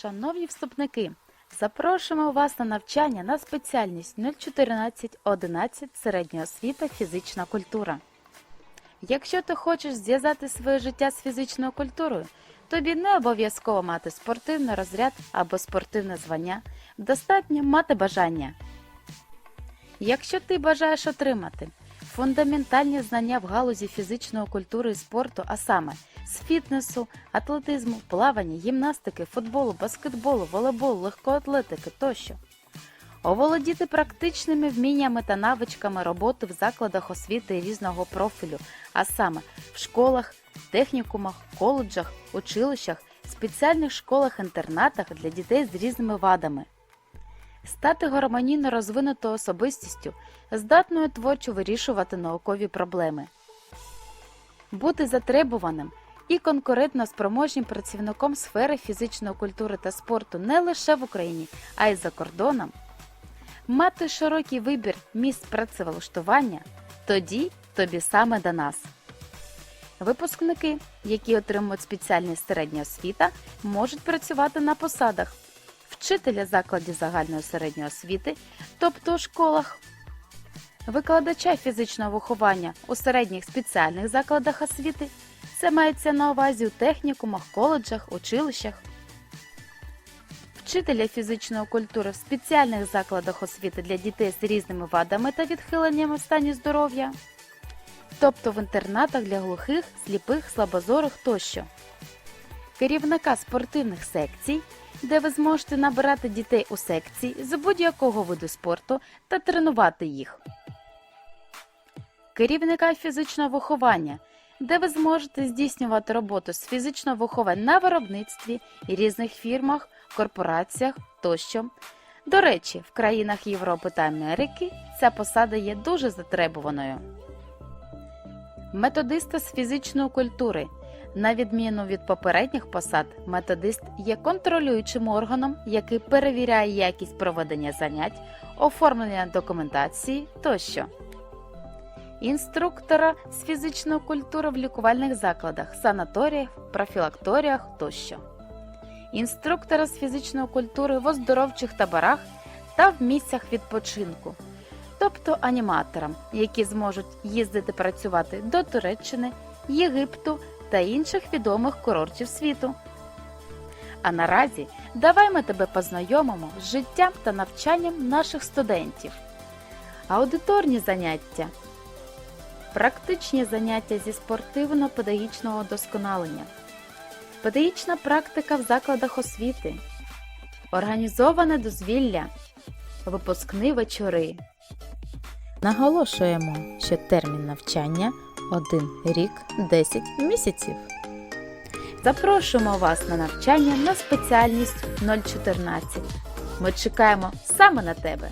Шановні вступники, запрошуємо вас на навчання на спеціальність 014-11 середня освіта фізична культура. Якщо ти хочеш зв'язати своє життя з фізичною культурою, тобі не обов'язково мати спортивний розряд або спортивне звання, достатньо мати бажання. Якщо ти бажаєш отримати фундаментальні знання в галузі фізичної культури і спорту, а саме з фітнесу, атлетизму, плавання, гімнастики, футболу, баскетболу, волейболу, легкоатлетики тощо. Оволодіти практичними вміннями та навичками роботи в закладах освіти різного профілю, а саме в школах, технікумах, коледжах, училищах, спеціальних школах-інтернатах для дітей з різними вадами. Стати гармонійно розвинутою особистістю, здатною творчо вирішувати наукові проблеми. Бути затребуваним і конкурентно спроможнім працівником сфери фізичної культури та спорту не лише в Україні, а й за кордоном. Мати широкий вибір місць працевлаштування тоді тобі саме до нас. Випускники, які отримують спеціальність середня освіта, можуть працювати на посадах вчителя закладів загальної середньої освіти, тобто у школах, викладача фізичного виховання у середніх спеціальних закладах освіти. Це мається на увазі у технікумах, коледжах, училищах. Вчителя фізичної культури в спеціальних закладах освіти для дітей з різними вадами та відхиленнями в стані здоров'я, тобто в інтернатах для глухих, сліпих, слабозорих тощо, керівника спортивних секцій, де ви зможете набирати дітей у секції з будь-якого виду спорту та тренувати їх, керівника фізичного виховання де ви зможете здійснювати роботу з фізичного виховання на виробництві різних фірмах, корпораціях тощо. До речі, в країнах Європи та Америки ця посада є дуже затребуваною. Методиста з фізичної культури. На відміну від попередніх посад, методист є контролюючим органом, який перевіряє якість проведення занять, оформлення документації тощо. Інструктора з фізичної культури в лікувальних закладах, санаторіях, профілакторіях тощо, інструктора з фізичної культури в оздоровчих таборах та в місцях відпочинку, тобто аніматорам, які зможуть їздити працювати до Туреччини, Єгипту та інших відомих курортів світу. А наразі давай ми тебе познайомимо з життям та навчанням наших студентів. Аудиторні заняття практичні заняття зі спортивно-педагогічного досконалення, педагогічна практика в закладах освіти, організоване дозвілля, випускні вечори. Наголошуємо, що термін навчання 1 рік 10 місяців. Запрошуємо вас на навчання на спеціальність 014. Ми чекаємо саме на тебе.